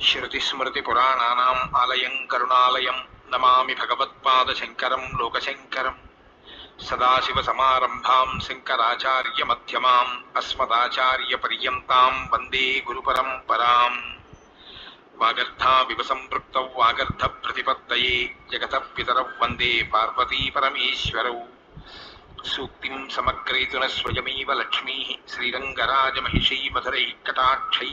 శృతిస్మృతిపురాణానాం ఆలయం కరుణాలయం నమామి భగవత్పాద భగవత్పాదశంకరం లోకశంకరం మధ్యమాం అస్మదాచార్య పర్యంతాం వందే గురు గురుపరంపరాం వాగర్థావివ సంపృక్త వాగర్థ ప్రతిపత్తయే జగత పితర వందే పార్వతీపరమేశ్వరౌ సూక్తిం సమగ్రేతున స్వయమేవ లక్ష్మీ శ్రీరంగరాజమహిషై మధురై కటాక్షై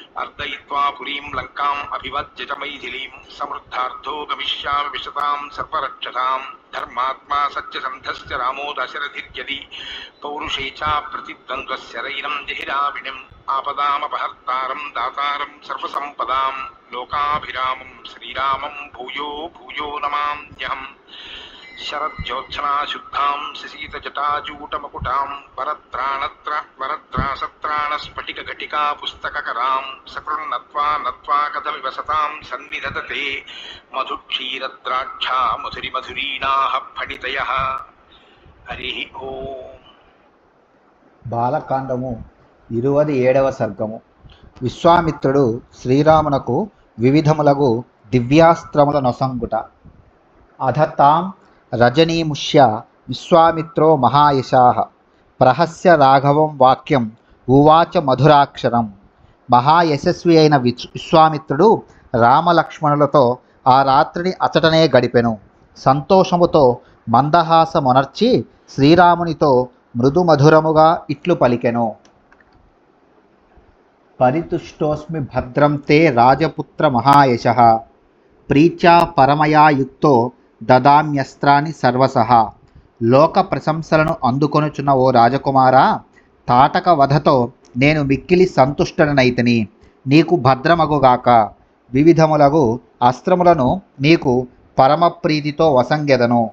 అర్దయిత్వా పురీం లంకాం అభివద్యజమైథిలీం సమృద్ధార్థో గమిష్యామి విశతాం సర్వరక్షసాం ధర్మాత్మా సత్యసంధస్య రామో దశరథిర్యది పౌరుషే చ ప్రతిద్వంద్వశరైనం జహిరావిణిం ఆపదామపహర్తారం దాతారం సర్వసంపదాం లోకాభిరామం శ్రీరామం భూయో భూయో నమామ్యహం శరజ్యోత్సనాశుద్ధాం శశీతజటాజూటమకుటాం వరత్రాణత్ర వరత్రాసత్రాణస్ఫటికఘటికా పుస్తకకరాం సకృన్నత్వా నత్వా కథమివసతాం సన్నిధతతే మధుక్షీరద్రాక్షా మధురిమధురీణాహ ఫటితయ హరి ఓ బాలకాండము ఇరువది ఏడవ సర్గము. విశ్వామిత్రుడు శ్రీరామునకు వివిధములగు దివ్యాస్త్రముల నొసంగుట అధతాం రజనీముష్య విశ్వామిత్రో మహాయశాః. ప్రహస్య రాఘవం వాక్యం ఉవాచ మధురాక్షరం. మహాయశస్వి అయిన విశ్వామిత్రుడు రామలక్ష్మణులతో ఆ రాత్రిని అచటనే గడిపెను. సంతోషముతో మందహాసమునర్చి శ్రీరామునితో మృదుమధురముగా ఇట్లు పలికెను. పరితుష్టోస్మి భద్రం తే రాజపుత్ర మహాయశ. ప్రీత్యా పరమయా యుక్తో దదామ్యస్త్రాన్ని సర్వసహ లోక ప్రశంసలను అందుకొనుచున్న ఓ రాజకుమారా తాటక వధతో నేను మిక్కిలి సంతుష్టనైతిని నీకు భద్రమగుగాక. వివిధములగు అస్త్రములను నీకు పరమప్రీతితో వసంగెదను.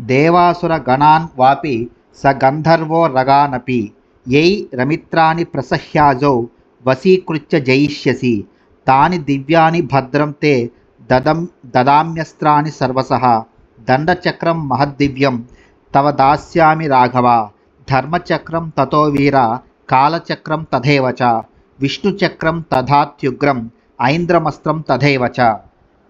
దేవాసుర గణాన్ వాపి స గంధర్వో రగానపి. ఎయి రమిత్రాని ప్రసహ్యాజౌ వశీకృత్య జయిష్యసి. తాని దివ్యాని భద్రం తే దదం దదామ్యస్త్రాన్ని సర్వసః. దండచక్రం మహద్దివ్యం. తవ దాస్యామి రాఘవ. ధర్మచక్రం తతో వీర. కాలచక్రం తథేవచ విష్ణుచక్రం తథాత్యుగ్రం. ఐంద్రమస్త్రం తథేవచ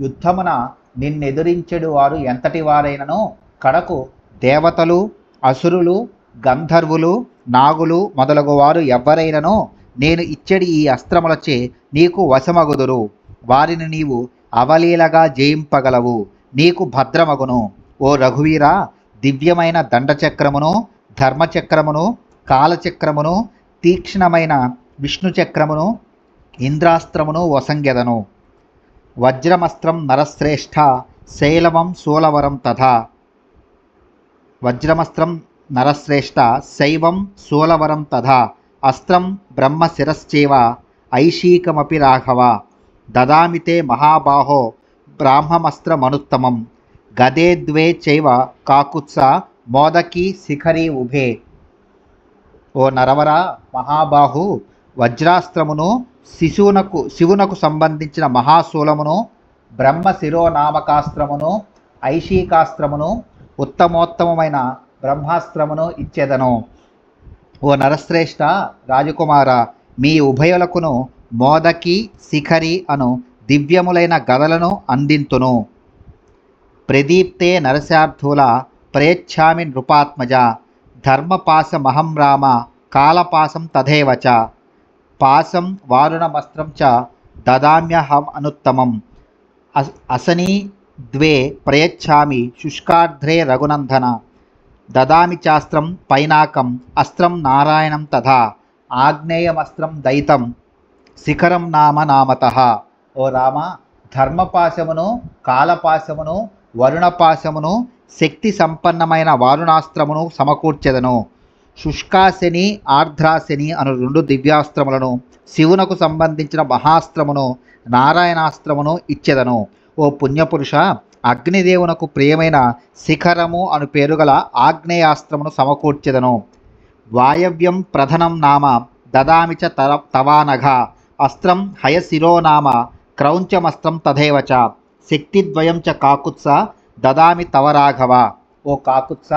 యుద్ధమున నిన్నెదిరించెడు వారు ఎంతటి వారైనను కడకు దేవతలు అసురులు గంధర్వులు నాగులు మొదలగు వారు ఎవ్వరైనను నేను ఇచ్చడి ఈ అస్త్రములచే నీకు వశమగుదురు. వారిని నీవు అవలీలగా జయింపగలవు. నీకు భద్రమగును. ఓ రఘువీర దివ్యమైన దండచక్రమును ధర్మచక్రమును కాలచక్రమును తీక్ష్ణమైన విష్ణుచక్రమును ఇంద్రాస్త్రమును వసంగెదను. వజ్రమస్త్రం నరశ్రేష్ఠ శైలవం సూలవరం తథా. వజ్రమస్త్రం నరశ్రేష్ఠ శైవం సూలవరం తథా. అస్త్రం బ్రహ్మశిరశ్చేవ ఐషీకమపి రాఘవ. దదామితే మహాబాహో బ్రాహ్మమస్త్రమనుత్తమం గదే ద్వే చైవ కాకుత్స మోదకి శిఖరీ ఉభే ఓ నరవర మహాబాహు వజ్రాస్త్రమును శిశువునకు శివునకు సంబంధించిన మహాశూలమును బ్రహ్మ శిరోనామకాస్త్రమును ఐషీకాస్త్రమును ఉత్తమోత్తమమైన బ్రహ్మాస్త్రమును ఇచ్చేదను ఓ నరశ్రేష్ఠ రాజకుమార మీ ఉభయులకును మోదకి శిఖరి అను దివ్యములైన గదలను అందింతును. ప్రదీప్తే నరసార్థుల ప్రేచ్ఛామి నృపాత్మజ ధర్మపాశమహం రామ కాలపాసం తథేవచ చ వారుణమస్త్రం చ దదామ్యహం అనుత్తమం. అస్ అసనీ ద్వే ప్రయచ్ఛామి శుష్కార్ధ్రే రఘునందన దదామి చాస్త్రం పైనాకం అస్త్రం నారాయణం తథా ఆగ్నేయమస్త్రం దైతం శిఖరం నామ నామత ఓ రామ ధర్మపాశమును కాలపాశమును వరుణపాశమును శక్తి సంపన్నమైన వారుణాస్త్రమును సమకూర్చెదను. శుష్కాశని ఆర్ద్రాశని అను రెండు దివ్యాస్త్రములను శివునకు సంబంధించిన మహాస్త్రమును నారాయణాస్త్రమును ఇచ్చెదను. ఓ పుణ్యపురుష అగ్నిదేవునకు ప్రియమైన శిఖరము అను పేరుగల ఆగ్నేయాస్త్రమును సమకూర్చెదను. వాయవ్యం ప్రధనం నామ దదామి చ తర తవానఘ. అస్త్రం హయశిరోనామ క్రౌంచమస్త్రం తథేవచ శక్తిద్వయం చ కాకుత్స దదామి తవ రాఘవ. ఓ కాకుత్స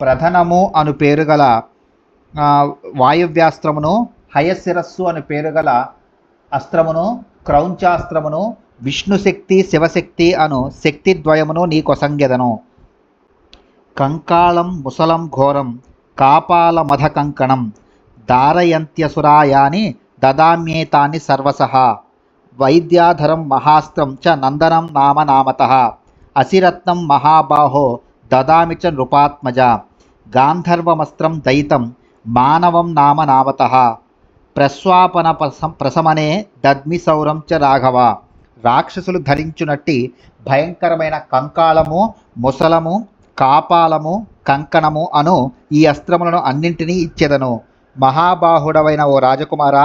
ప్రధనము అను పేరుగల వాయువ్యాస్త్రమును హయశిరస్సు అను పేరుగల అస్త్రమును క్రౌంచాస్త్రమును విష్ణుశక్తి శివశక్తి అను శక్తిద్వయమును నీకొసంగెదను. కంకాళం ముసలం ఘోరం కాపాలమధ కంకణం దారయంత్యసురాయాని దదామ్యేతాన్ని సర్వసః వైద్యాధరం మహాస్త్రం చ నందనం నామ నామత అసిరత్నం మహాబాహో దదామి చ నృపాత్మజ గాంధర్వమస్త్రం దయితం మానవం నామ నామత ప్రస్వాపన ప్రసం ప్రసమనే దద్మి సౌరం చ రాఘవ రాక్షసులు ధరించునట్టి భయంకరమైన కంకాళము ముసలము కాపాలము కంకణము అను ఈ అస్త్రములను అన్నింటినీ ఇచ్చెదను. మహాబాహుడవైన ఓ రాజకుమార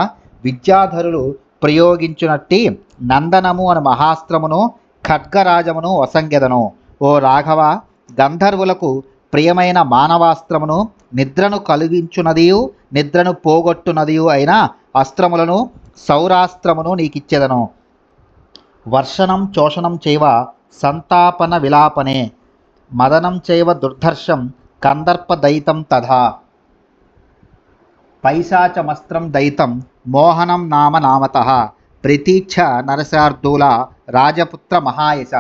విద్యాధరులు ప్రయోగించునట్టి నందనము అను మహాస్త్రమును ఖడ్గరాజమును వసంగెదను. ఓ రాఘవ గంధర్వులకు ప్రియమైన మానవాస్త్రమును నిద్రను కలిగించునదియు నిద్రను పోగొట్టునదియు అయిన అస్త్రములను సౌరాస్త్రమును నీకిచ్చేదను. వర్షణం చోషణం చేవ సంతాపన విలాపనే. మదనం చేవ దుర్ధర్షం కందర్ప దైతం తథా. పైశాచమస్త్రం దయితం మోహనం నామ నామత. ప్రతీక్ష నరసార్థుల రాజపుత్ర మహాయశ.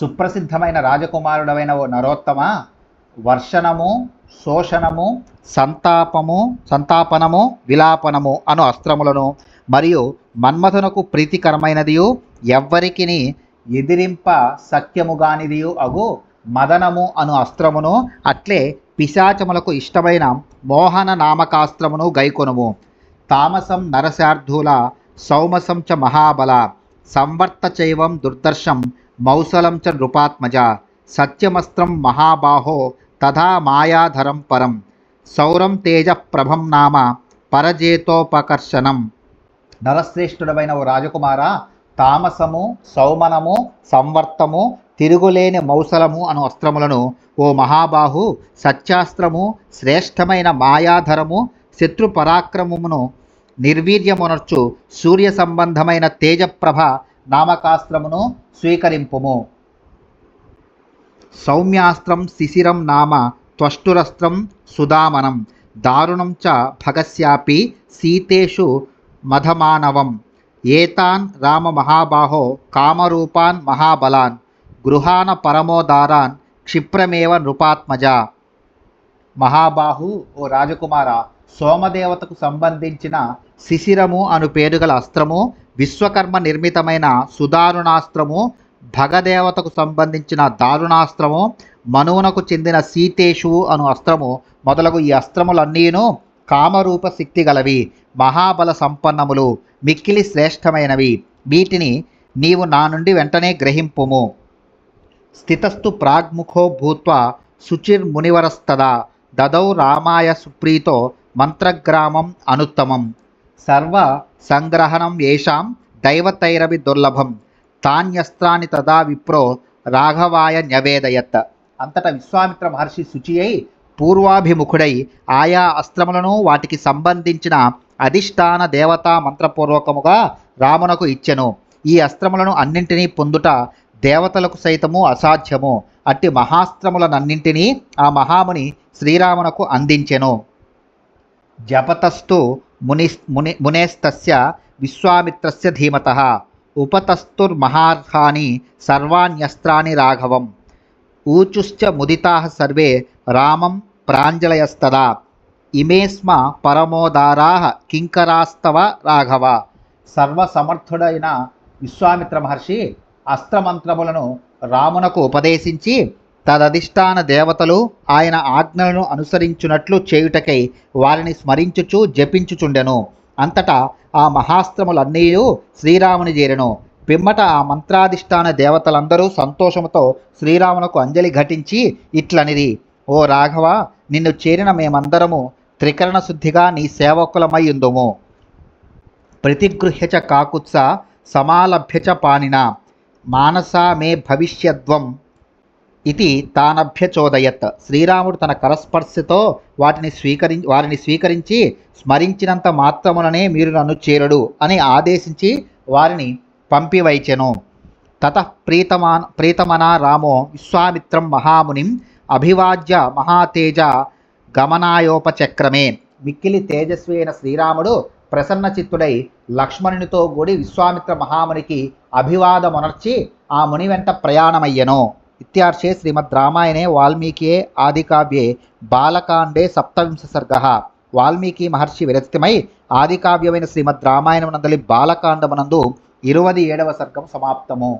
సుప్రసిద్ధమైన రాజకుమారుడమైన ఓ నరోత్తమ వర్షణము శోషణము సంతాపము సంతాపనము విలాపనము అను అస్త్రములను మరియు మన్మథునకు ప్రీతికరమైనదియు ఎవ్వరికిని ఎదిరింప సత్యముగానిదియు అగు మదనము అను అస్త్రమును అట్లే పిశాచములకు ఇష్టమైన మోహన నామకాస్త్రమును గైకొనుము. తామసం నరశార్ధూల సౌమసం చ మహాబల సంవర్త చైవం దుర్దర్శం మౌసలం చ నృపాత్మజ సత్యమస్త్రం మహాబాహో తథా మాయాధరం పరం సౌరం తేజ ప్రభం నామ పరజేతోపకర్షణం. నరశ్రేష్ఠుడమైన ఓ రాజకుమార తామసము సౌమనము సంవర్తము తిరుగులేని మౌసలము అను అస్త్రములను ఓ మహాబాహు సత్యాస్త్రము శ్రేష్టమైన మాయాధరము శత్రు పరాక్రమమును నిర్వీర్యమునర్చు సూర్య సంబంధమైన తేజప్రభ నామకాస్త్రమును స్వీకరింపుము. సౌమ్యాస్త్రం శిశిరం నామ త్వష్టురస్త్రం సుదామనం దారుణం చ భగస్యాపి సీతేషు మధమానవం. ఏతాన్ రామ మహాబాహో కామరూపాన్ మహాబలాన్. గృహాన పరమోదారాన్ క్షిప్రమేవ నృపాత్మజ. మహాబాహు ఓ రాజకుమార సోమదేవతకు సంబంధించిన శిశిరము అను పేరుగల అస్త్రము విశ్వకర్మ నిర్మితమైన సుదారుణాస్త్రము భగదేవతకు సంబంధించిన దారుణాస్త్రము మనువునకు చెందిన సీతేషు అను అస్త్రము. మొదలగు ఈ అస్త్రములన్నీను కామరూప శక్తి గలవి మహాబల సంపన్నములు మిక్కిలి శ్రేష్టమైనవి. వీటిని నీవు నా నుండి వెంటనే గ్రహింపుము. స్థితస్థు ప్రాగ్ముఖో భూత్వ సుచిర్ మునివరస్తద దదౌ రామాయ సుప్రీతో మంత్రగ్రామం అనుత్తమం. సర్వ సంగ్రహణం ఏషాం దైవతైరవి దుర్లభం. తాన్యస్త్రాన్ని తదా విప్రో రాఘవాయ న్యవేదయత్. అంతటా విశ్వామిత్ర మహర్షి శుచి అయి పూర్వాభిముఖుడై ఆయా అస్త్రములను వాటికి సంబంధించిన అధిష్టాన దేవతా మంత్రపూర్వకముగా రామునకు ఇచ్చెను. ఈ అస్త్రములను అన్నింటినీ పొందుట దేవతలకు సైతము అసాధ్యము. అట్టి మహాస్త్రములనన్నింటినీ ఆ మహాముని శ్రీరామునకు అందించెను. జపతస్తు ముని ముని మునేస్తస్య విశ్వామిత్రస్య ధీమత. ఉపతస్తుర్మహార్హాని సర్వాణ్యస్త్రాని రాఘవం. ఊచుశ్చ ముదితా సర్వే రామం ప్రాంజలయస్తదా. ఇమే స్మ పరమోదారాः కింకరాస్తవ రాఘవ. సర్వసమర్థుడైన విశ్వామిత్ర మహర్షి అస్త్రమంత్రములను రామునకు ఉపదేశించి తదధిష్టాన దేవతలు ఆయన ఆజ్ఞలను అనుసరించునట్లు చేయుటకై వారిని స్మరించుచు జపించుచుండెను. అంతటా ఆ మహాస్త్రములన్నీ శ్రీరాముని చేరెను. పిమ్మట ఆ మంత్రాధిష్టాన దేవతలందరూ సంతోషముతో శ్రీరామునకు అంజలి ఘటించి ఇట్లనిది ఓ రాఘవ నిన్ను చేరిన మేమందరము త్రికరణ శుద్ధిగా నీ సేవకులమై ఉందుము. ప్రతిగృహ్యచ కాకుత్స సమాలభ్యచ పానిన మానసా మే భవిష్యద్వం ఇది తానభ్యచోదయత్. శ్రీరాముడు తన కరస్పర్శతో వాటిని స్వీకరి వారిని స్వీకరించి స్మరించినంత మాత్రముననే మీరు నన్ను చేరడు అని ఆదేశించి వారిని పంపివైచెను. తత ప్రీతమాన్ ప్రీతమనా రామో విశ్వామిత్రం మహామునిం అభివాజ్య మహాతేజ గమనాయోపచక్రమే. మిక్కిలి తేజస్వి అయిన శ్రీరాముడు ప్రసన్న చిత్తుడై లక్ష్మణునితో కూడి విశ్వామిత్ర మహామునికి అభివాదమునర్చి ఆ ముని వెంట ప్రయాణమయ్యెను. ఇత్యార్షే శ్రీమద్ రామాయణే వాల్మీకియే ఆదికావ్యే బాలకాండే సప్తవింశ సర్గ వాల్మీకి మహర్షి విరచితమై ఆదికావ్యమైన శ్రీమద్ రామాయణమునందలి బాలకాండమునందు ఇరువది ఏడవ సర్గం సమాప్తము.